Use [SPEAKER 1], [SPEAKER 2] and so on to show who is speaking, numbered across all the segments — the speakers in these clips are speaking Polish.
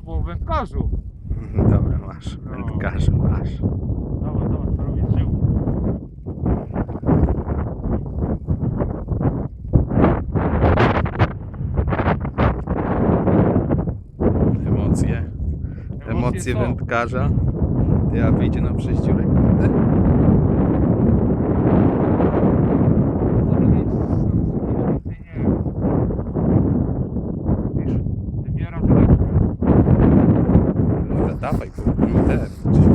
[SPEAKER 1] wędkarzu.
[SPEAKER 2] Dobra, masz. Wędkarzu, masz.
[SPEAKER 1] Zobacz, zobacz, co robi z tyłu.
[SPEAKER 2] Emocje. Emocje
[SPEAKER 1] są.
[SPEAKER 2] wędkarza. Ty, a wyjdzie na przeździurek? kurde?
[SPEAKER 1] Może mieć sam więcej nie. Wiesz, wybiera tyle.
[SPEAKER 2] Dobra, dawaj, bo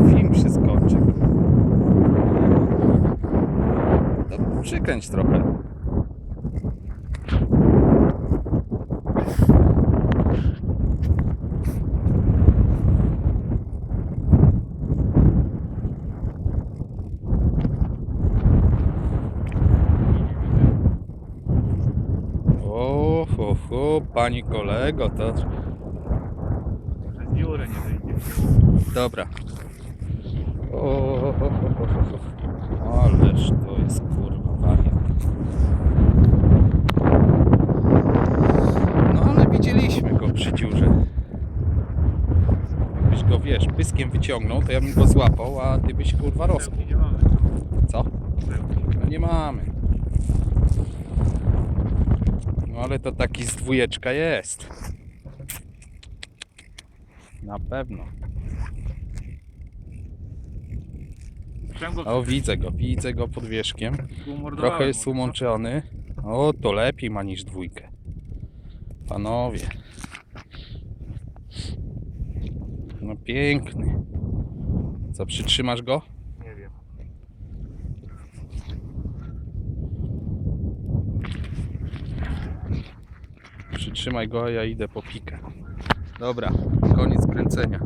[SPEAKER 2] film się skończy. No, przykręć trochę. O, pani kolego, to
[SPEAKER 1] Przez dziurę nie.
[SPEAKER 2] Dobra. O. Ależ to jest kurwa wariat. No ale widzieliśmy go przy dziurze. Jakbyś go, wiesz, pyskiem wyciągnął, to ja bym go złapał, a ty byś kurwa
[SPEAKER 1] mamy.
[SPEAKER 2] Co? No nie mamy. No ale to taki z dwójeczka jest. Na pewno.
[SPEAKER 1] Go
[SPEAKER 2] O, widzę go, widzę go pod wierzchiem.
[SPEAKER 1] umordowałem
[SPEAKER 2] Trochę jest
[SPEAKER 1] mu,
[SPEAKER 2] umączony. O, to lepiej ma niż dwójkę. Panowie. No piękny. Co, przytrzymasz go?
[SPEAKER 1] Nie wiem.
[SPEAKER 2] Przytrzymaj go, a ja idę po pikę. Dobra, koniec kręcenia.